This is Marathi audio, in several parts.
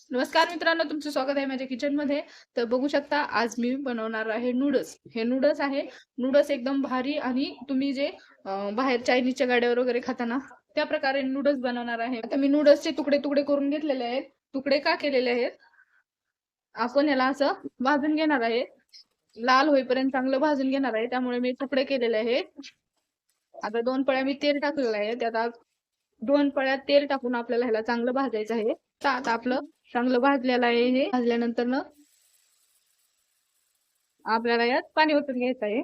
नमस्कार मित्रांनो तुमचं स्वागत आहे माझ्या किचनमध्ये तर बघू शकता आज मी बनवणार आहे नूडल्स. हे नूडल्स आहे. नूडल्स एकदम भारी आणि तुम्ही जे बाहेर चायनीजच्या गाड्यावर वगैरे खाताना त्या प्रकारे नूडल्स बनवणार आहे. आता मी नूडल्सचे तुकडे तुकडे करून घेतलेले आहेत. तुकडे का केलेले आहेत? आपण याला असं भाजून घेणार आहे. लाल होईपर्यंत चांगलं भाजून घेणार आहे. त्यामुळे मी तुकडे केलेले आहेत. आता दोन पळ्या मी तेल टाकलेलं आहे. त्यात दोन पळ्यात तेल टाकून आपल्याला ह्याला चांगलं भाजायचं आहे. तर आता आपलं चांगलं भाजलेलं आहे हे. भाजल्यानंतर ना आपल्याला यात पाणी ओतून घ्यायचं आहे.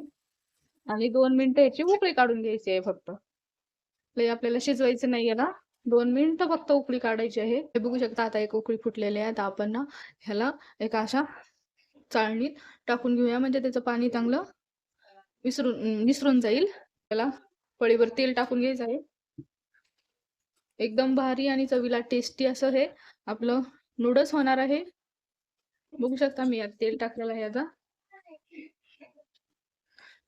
आणि दोन मिनिटं याची उकळी काढून घ्यायची आहे फक्त. आपल्याला शिजवायचं नाही याला दोन मिनिटं फक्त उकळी काढायची आहे. हे बघू शकता आता एक उकळी फुटलेली आहे. आता आपण ना ह्याला एका अशा चाळणीत टाकून घेऊया. म्हणजे त्याचं पाणी चांगलं विसरून विसरून जाईल. त्याला पळीवर तेल टाकून घ्यायचं आहे. एकदम भारी आणि चवीला टेस्टी असं हे आपलं नूडल्स होणार आहे. बघू शकता मी यात तेल टाकलेलं आहे आता.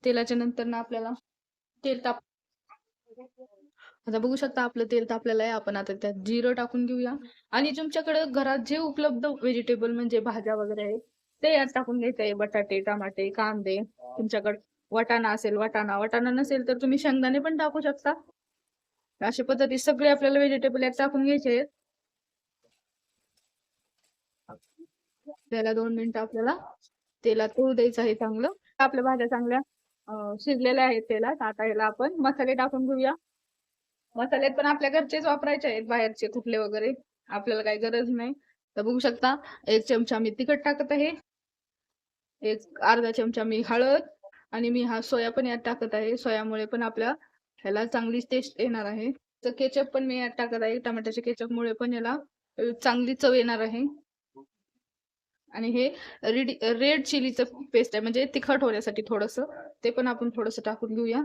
तेलाच्या नंतर ना आपल्याला तेल ताप आता बघू शकता आपलं तेल तापलेलं आहे. आपण आता त्यात जिरं टाकून घेऊया. आणि तुमच्याकडे घरात जे उपलब्ध व्हेजिटेबल म्हणजे भाज्या वगैरे आहेत ते यात टाकून घ्यायचं आहे. बटाटे टमाटे कांदे. तुमच्याकडे वटाणा असेल वाटाणा. वाटाणा नसेल तर तुम्ही शेंगदाणे पण टाकू शकता. अशा पद्धती सगळे आपल्याला व्हेजिटेबल यात टाकून घ्यायचे आहेत. त्याला दोन मिनिटं आपल्याला तेलात तळू द्यायचं आहे चांगलं. आपल्या भाज्या चांगल्या शिजलेल्या आहेत तेलात. आता याला आपण मसाले टाकून घेऊया. मसाले पण आपल्या घरचेच वापरायचे आहेत बाहेरचे कुठले वगैरे. आपल्याला काही गरज नाही. तर बघू शकता एक चमचा मी तिखट टाकत आहे. एक अर्धा चमचा मी हळद आणि मी हा सोया पण यात टाकत आहे. सोयामुळे पण आपल्या ह्याला चांगली टेस्ट येणार आहे. तर केचप पण मी यात टाकत आहे. टमाट्याच्या केचप मुळे पण याला चांगली चव येणार आहे. आणि हे रेड रेड चिलीचं पेस्ट आहे. म्हणजे तिखट होण्यासाठी थोडस. ते पण आपण थोडस टाकून घेऊया.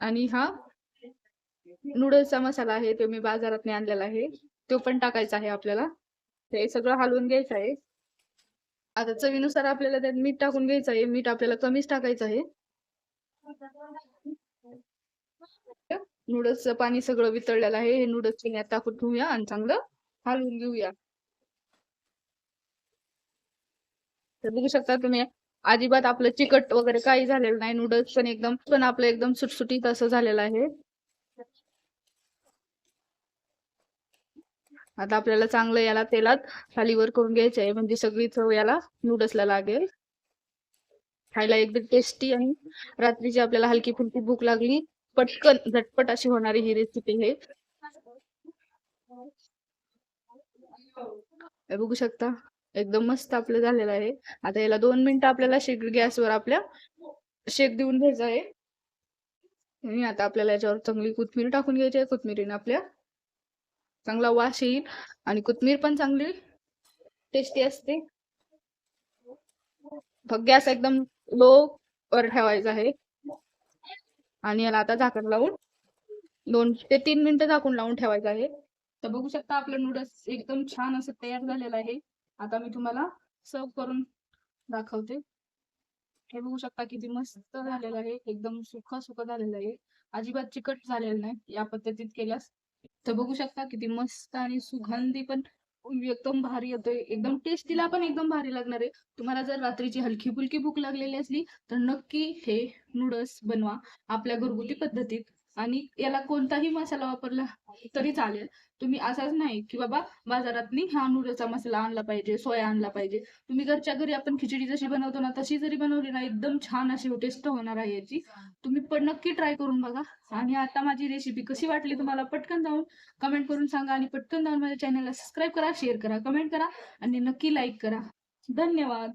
आणि हा नूडल्सचा मसाला आहे. तो मी बाजारात आणलेला आहे. तो पण टाकायचा आहे आपल्याला. ते सगळं हलवून घ्यायचं आहे. आता चवीनुसार आपल्याला त्यात मीठ टाकून घ्यायचं आहे. मीठ आपल्याला कमीच टाकायचं आहे. नूडल्सचं पाणी सगळं वितळलेलं आहे. हे नूडल्स यात टाकून घेऊया आणि चांगलं हलवून घेऊया. तर बघू शकता तुम्ही अजिबात आपलं चिकट वगैरे काही झालेलं नाही. नूडल्स पण एकदम पण आपलं एकदम सुटसुटीत असं झालेलं आहे. आता आपल्याला चांगलं याला तेलात खालीवर करून घ्यायचं आहे म्हणजे सगळी चव याला नूडल्सला लागेल. खायला एकदम टेस्टी आणि रात्रीची आपल्याला हलकी फुलकी भूक लागली पटकन झटपट अशी होणारी ही रेसिपी आहे बघू शकता एकदम मस्त आपलं झालेलं आहे. आता याला दोन मिनिटं आपल्याला शेक गॅसवर आपल्या शेक देऊन घ्यायचा आहे. आणि आता आपल्याला याच्यावर चांगली कोथमिरी टाकून घ्यायची आहे. कोथमिरीने आपल्या चांगला वास येईल आणि कोथमीर पण चांगली टेस्टी असते. गॅस एकदम लो वर ठेवायचा आहे. आणि याला आता झाकण लावून दोन ते तीन मिनिटं झाकून लावून ठेवायचं आहे. तर बघू शकता आपलं नूडल्स एकदम छान असं तयार झालेलं आहे. आता मी तुम्हाला सर्व करून दाखवते. हे बघू शकता किती मस्त झालेलं आहे. एकदम सुख सुख झालेलं आहे. अजिबात चिकट झालेलं नाही. या पद्धतीत केल्यास तर बघू शकता किती मस्त आणि सुगंधी पण एकदम भारी येतोय. एकदम टेस्टीला पण एकदम भारी लागणार आहे. तुम्हाला जर रात्रीची हलकी फुलकी भूक लागलेली असली तर नक्की हे नूडल्स बनवा. आपल्या घरगुती पद्धतीत. आणि याला कोणताही मसाला वापरला तरी चालेल. तुम्ही असाच नाही की बाबा बाजारातनी हा नूडलचा मसाला आणला पाहिजे सोया आणला पाहिजे. तुम्ही घरच्या घरी आपण खिचडी जशी बनवतो ना तशी जरी बनवली ना एकदम छान अशी हो, टेस्ट होणार आहे याची. तुम्ही पण नक्की ट्राय करून बघा. आणि आता माझी रेसिपी कशी वाटली तुम्हाला पटकन जाऊन कमेंट करून सांगा आणि पटकन जाऊन माझ्या चॅनलला सबस्क्राईब करा शेअर करा कमेंट करा आणि नक्की लाईक करा. धन्यवाद.